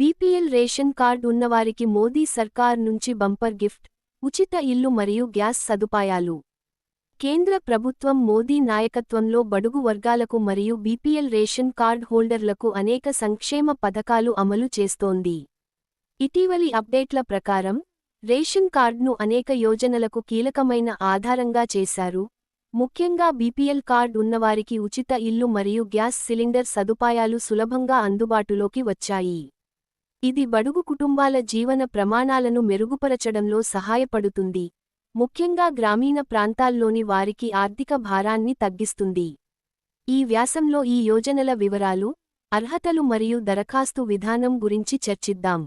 BPL ration card ఉన్నవారికి మోదీ సర్కార్ నుంచి బంపర్ గిఫ్ట్ ఉచిత ఇల్లు మరియు గ్యాస్ సదుపాయాలు. కేంద్ర ప్రభుత్వం మోదీ నాయకత్వంలో బడుగు వర్గాలకు మరియు బీపీఎల్ రేషన్ కార్డ్ హోల్డర్లకు అనేక సంక్షేమ పథకాలు అమలు చేస్తోంది. ఇటీవలి అప్డేట్ల ప్రకారం రేషన్ కార్డ్ను అనేక యోజనలకు కీలకమైన ఆధారంగా చేశారు. ముఖ్యంగా బీపీఎల్ కార్డ్ ఉన్నవారికి ఉచిత ఇల్లు మరియు గ్యాస్ సిలిండర్ సదుపాయాలు సులభంగా అందుబాటులోకి వచ్చాయి. ఇది బడుగు కుటుంబాల జీవన ప్రమాణాలను మెరుగుపరచడంలో సహాయపడుతుంది. ముఖ్యంగా గ్రామీణ ప్రాంతాల్లోని వారికి ఆర్థిక భారాన్ని తగ్గిస్తుంది. ఈ వ్యాసంలో ఈ యోజనల వివరాలు అర్హతలు మరియు దరఖాస్తు విధానం గురించి చర్చిద్దాం.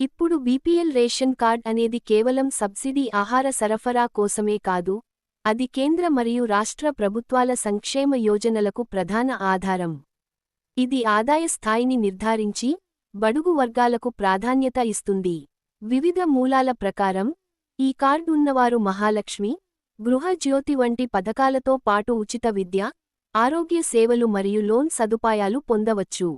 ఇప్పుడు బీపీఎల్ రేషన్ కార్డ్ అనేది కేవలం సబ్సిడీ ఆహార సరఫరా కోసమే కాదు అది కేంద్ర మరియు రాష్ట్ర ప్రభుత్వాల సంక్షేమ యోజనలకు ప్రధాన ఆధారం. ఇది ఆదాయ స్థాయిని నిర్ధారించి బడుగు వర్గాలకు ప్రాధాన్యత ఇస్తుంది. వివిధ మూలాల ప్రకారం ఈ కార్డు ఉన్నవారు మహాలక్ష్మి గృహజ్యోతి వంటి పథకాలతో పాటు ఉచిత విద్య ఆరోగ్య సేవలు మరియు లోన్ సదుపాయాలు పొందవచ్చు.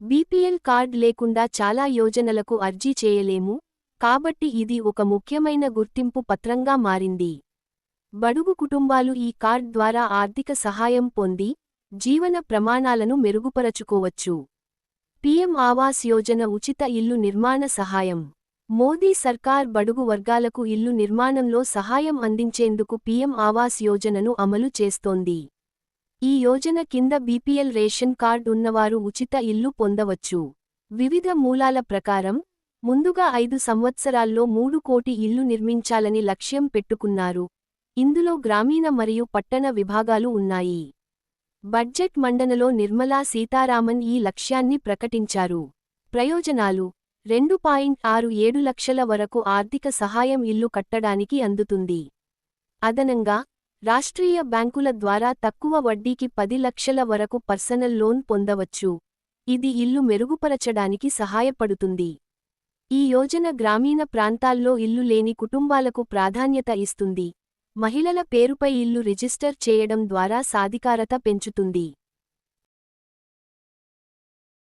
బీపీఎల్ కార్డ్ లేకుండా చాలా యోజనలకు అర్జీ చేయలేము కాబట్టి ఇది ఒక ముఖ్యమైన గుర్తింపు పత్రంగా మారింది. బడుగు కుటుంబాలు ఈ కార్డ్ ద్వారా ఆర్థిక సహాయం పొంది జీవన ప్రమాణాలను మెరుగుపరచుకోవచ్చు. పీఎం ఆవాస్ యోజన ఉచిత ఇల్లు నిర్మాణ సహాయం. మోదీ సర్కార్ బడుగు వర్గాలకు ఇల్లు నిర్మాణంలో సహాయం అందించేందుకు పీఎం ఆవాస్ యోజనను అమలు చేస్తోంది. ఈ యోజన కింద బీపీఎల్ రేషన్ కార్డ్ ఉన్నవారు ఉచిత ఇల్లు పొందవచ్చు. వివిధ మూలాల ప్రకారం ముందుగా ఐదు సంవత్సరాల్లో మూడు కోటి ఇల్లు నిర్మించాలని లక్ష్యం పెట్టుకున్నారు. ఇందులో గ్రామీణ మరియు పట్టణ విభాగాలు ఉన్నాయి. బడ్జెట్ మండనలో నిర్మలా సీతారామన్ ఈ లక్ష్యాన్ని ప్రకటించారు. ప్రయోజనాలు రెండు పాయింట్ ఆరు ఏడు లక్షల వరకు ఆర్థిక సహాయం ఇల్లు కట్టడానికి అందుతుంది. అదనంగా రాష్ట్రీయ బ్యాంకుల ద్వారా తక్కువ వడ్డీకి పది లక్షల వరకు పర్సనల్ లోన్ పొందవచ్చు. ఇది ఇల్లు మెరుగుపరచడానికి సహాయపడుతుంది. ఈ యోజన గ్రామీణ ప్రాంతాల్లో ఇల్లు లేని కుటుంబాలకు ప్రాధాన్యత ఇస్తుంది. మహిళల పేరుపై ఇల్లు రిజిస్టర్ చేయడం ద్వారా సాధికారత పెంచుతుంది.